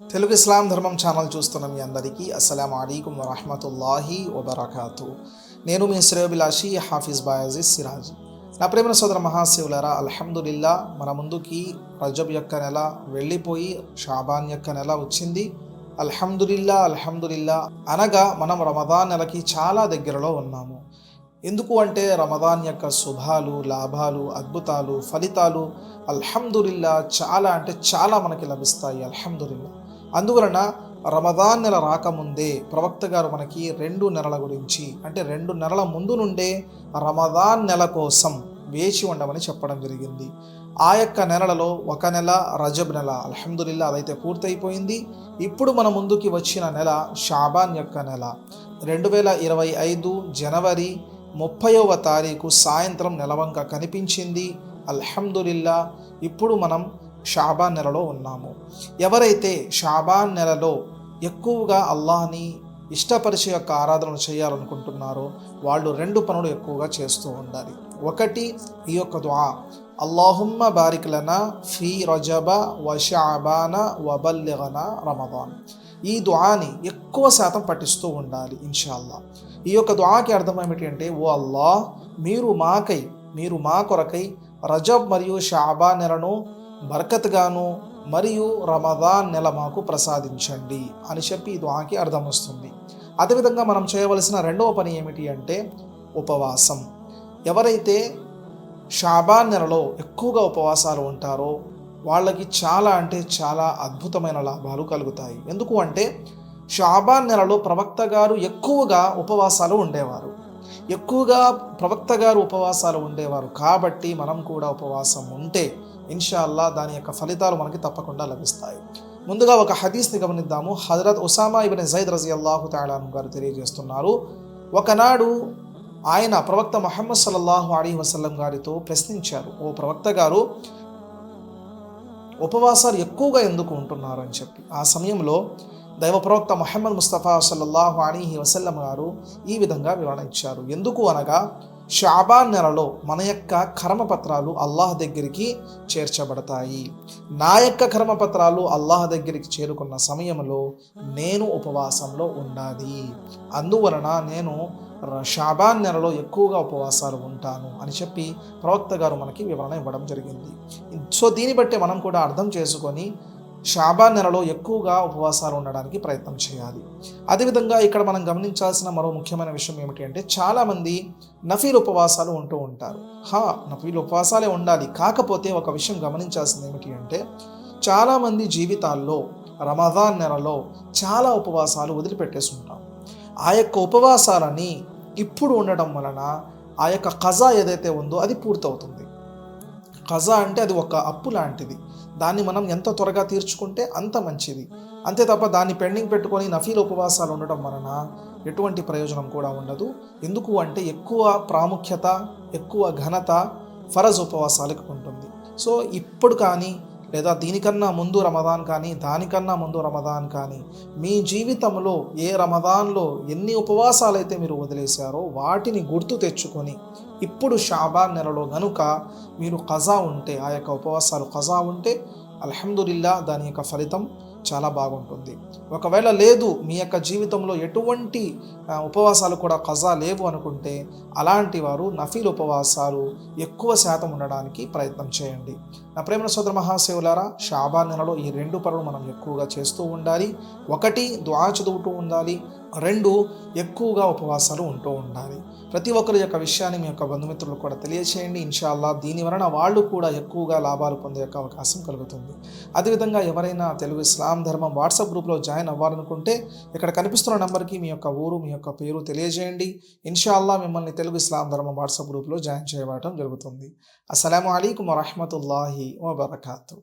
తెలుగు ఇస్లాం ధర్మం ఛానల్ చూస్తున్న మీ అందరికీ అస్సలం అయికం వరహమతుల్లాహి వబర్కాతు. నేను మీ శ్రేయోభిలాషి హాఫీజ్ బాయాజీజ్ సిరాజ్. నా ప్రేమ సోదర మహాశివులరా అల్హమ్దుల్లా మన ముందుకి రజబ్ యొక్క నెల వెళ్ళిపోయి షాబాన్ యొక్క నెల వచ్చింది. అల్హమ్దుల్లా అల్హమ్దులిల్లా అనగా మనం రమదాన్ నెలకి చాలా దగ్గరలో ఉన్నాము. ఎందుకు అంటే రమదాన్ యొక్క శుభాలు లాభాలు అద్భుతాలు ఫలితాలు అల్హమ్దులిల్లా చాలా అంటే చాలా మనకి లభిస్తాయి అల్హమ్దులిల్లా. అందువలన రమదాన్ నెల రాకముందే ప్రవక్త గారు మనకి రెండు నెలల గురించి అంటే రెండు నెలల ముందు నుండే రమదాన్ నెల కోసం వేచి ఉండమని చెప్పడం జరిగింది. ఆ యొక్క నెలలలో ఒక నెల రజబ్ నెల అల్హమ్దులిల్లా అదైతే పూర్తయిపోయింది. ఇప్పుడు మన ముందుకి వచ్చిన నెల షాబాన్ యొక్క నెల. రెండు వేల ఇరవై ఐదు జనవరి ముప్పైవ తారీఖు సాయంత్రం నెలవంక కనిపించింది. అల్హమ్దులిల్లా ఇప్పుడు మనం షాబాన్ నెలలో ఉన్నాము. ఎవరైతే షాబాన్ నెలలో ఎక్కువగా అల్లాహ్ని ఇష్టపరిచే యొక్క ఆరాధనలు చేయాలనుకుంటున్నారో వాళ్ళు రెండు పనులు ఎక్కువగా చేస్తూ ఉండాలి. ఒకటి ఈ యొక్క దుఆ. అల్లాహుమ్మ బారిక్లన ఫీ రజబ వ షాబాన వబల్లిగన రమదాన్. ఈ దుఆని ఎక్కువ శాతం పఠిస్తూ ఉండాలి ఇన్షాల్లా. ఈ యొక్క దుఆకి అర్థం ఏమిటి అంటే ఓ అల్లాహ్ మీరు మాకై మీరు మా కొరకై రజబ్ మరియు షాబా నెలను బరకత్గాను మరియు రమదాన్ నెల మాకు ప్రసాదించండి అని చెప్పి ఈ దుఆకి అర్థం వస్తుంది అదేవిధంగా మనం చేయవలసిన రెండవ పని ఏమిటి అంటే ఉపవాసం. ఎవరైతే షాబాన్ నెలలో ఎక్కువగా ఉపవాసాలు ఉంటారో వాళ్ళకి చాలా అంటే చాలా అద్భుతమైన లాభాలు కలుగుతాయి. ఎందుకు అంటే షాబాన్ నెలలో ప్రవక్త గారు ఎక్కువగా ఉపవాసాలు ఉండేవారు. ఎక్కువగా ప్రవక్త గారు ఉపవాసాలు ఉండేవారు. కాబట్టి మనం కూడా ఉపవాసం ఉంటే ఇన్షాల్లా దాని యొక్క ఫలితాలు మనకి తప్పకుండా లభిస్తాయి. ముందుగా ఒక హదీస్ని గమనిద్దాము. హజరత్ ఉసామా ఇబిన్ జైద్ రజీ అల్లాహు తాలాను గారు తెలియజేస్తున్నారు. ఒకనాడు ఆయన ప్రవక్త మహమ్మద్ సల్లల్లాహు అలీ వసల్లం గారితో ప్రశ్నించారు. ఓ ప్రవక్త గారు ఉపవాసాలు ఎక్కువగా ఎందుకు ఉంటున్నారు? అని చెప్పి. ఆ సమయంలో దైవ ప్రవక్త మహమ్మద్ ముస్తఫా సల్లల్లాహు అలీహి వసల్లం గారు ఈ విధంగా వివరణ ఇచ్చారు. ఎందుకు అనగా షాబాన్ నెలలో మన యొక్క కర్మపత్రాలు అల్లాహ్ దగ్గరికి చేర్చబడతాయి. నా యొక్క కర్మపత్రాలు అల్లాహ్ దగ్గరికి చేరుకున్న సమయంలో నేను ఉపవాసంలో ఉండాలి. అందువలన నేను షాబాన్ నెలలో ఎక్కువగా ఉపవాసాలు ఉంటాను అని చెప్పి ప్రవక్త గారు మనకి వివరణ ఇవ్వడం జరిగింది. సో దీన్ని బట్టి మనం కూడా అర్థం చేసుకొని షాబా నెలలో ఎక్కువగా ఉపవాసాలు ఉండడానికి ప్రయత్నం చేయాలి. అదేవిధంగా ఇక్కడ మనం గమనించాల్సిన మరో ముఖ్యమైన విషయం ఏమిటి అంటే చాలామంది నఫీల్ ఉపవాసాలు ఉంటూ ఉంటారు. హా నఫీల్ ఉపవాసాలే ఉండాలి. కాకపోతే ఒక విషయం గమనించాల్సింది ఏమిటి అంటే చాలామంది జీవితాల్లో రమదాన్ నెలలో చాలా ఉపవాసాలు వదిలిపెట్టేసి ఉంటాం ఆ యొక్క ఉపవాసాలని ఇప్పుడు ఉండడం వలన ఆ యొక్క ఖజా ఏదైతే ఉందో అది పూర్తవుతుంది. ఖజా అంటే అది ఒక అప్పు లాంటిది. దాన్ని మనం ఎంత త్వరగా తీర్చుకుంటే అంత మంచిది. అంతే తప్ప దాన్ని పెండింగ్ పెట్టుకొని నఫీల ఉపవాసాలు ఉండడం వలన ఎటువంటి ప్రయోజనం కూడా ఉండదు. ఎందుకు అంటే ఎక్కువ ప్రాముఖ్యత ఎక్కువ ఘనత ఫరజ్ ఉపవాసాలకు ఉంటుంది. సో ఇప్పుడు కానీ లేదా దీనికన్నా ముందు రమదాన్ కానీ దానికన్నా ముందు రమదాన్ కానీ మీ జీవితంలో ఏ రమదాన్లో ఎన్ని ఉపవాసాలు అయితే మీరు వదిలేశారో వాటిని గుర్తు తెచ్చుకొని ఇప్పుడు షాబాన్ నెలలో గనుక మీరు ఖజా ఉంటే ఆ యొక్క ఉపవాసాలు ఖజా ఉంటే అల్హమ్దుల్లా దాని యొక్క ఫలితం చాలా బాగుంటుంది. ఒకవేళ లేదు మీ యొక్క జీవితంలో ఎటువంటి ఉపవాసాలు కూడా ఖజా లేవు అనుకుంటే అలాంటి వారు నఫీల్ ఉపవాసాలు ఎక్కువ శాతం ఉండడానికి ప్రయత్నం చేయండి. నా ప్రేమ సోదర మహాశివులారా షాబా నెలలో ఈ రెండు పనులు మనం ఎక్కువగా చేస్తూ ఉండాలి. ఒకటి ద్వా చదువుతూ ఉండాలి. రెండు ఎక్కువగా ఉపవాసాలు ఉంటూ ఉండాలి. ప్రతి ఒక్కరి యొక్క విషయాన్ని మీ యొక్క బంధుమిత్రులు కూడా తెలియచేయండి. ఇన్షాల్లా దీని వలన వాళ్ళు కూడా ఎక్కువగా లాభాలు పొందే యొక్క అవకాశం కలుగుతుంది. అదేవిధంగా ఎవరైనా తెలుగు ఇస్లాం ఆమ్ ధర్మం వాట్సాప్ గ్రూప్లో జాయిన్ అవ్వాలనుకుంటే ఇక్కడ కనిపిస్తున్న నెంబర్కి మీ యొక్క ఊరు మీ యొక్క పేరు తెలియజేయండి. ఇన్షాల్లా మిమ్మల్ని తెలుగు ఇస్లాం ధర్మం వాట్సాప్ గ్రూప్లో జాయిన్ చేయబడటం జరుగుతుంది. అస్సలం అయికం వరహమతుల్లాహి వబర్కాతూ.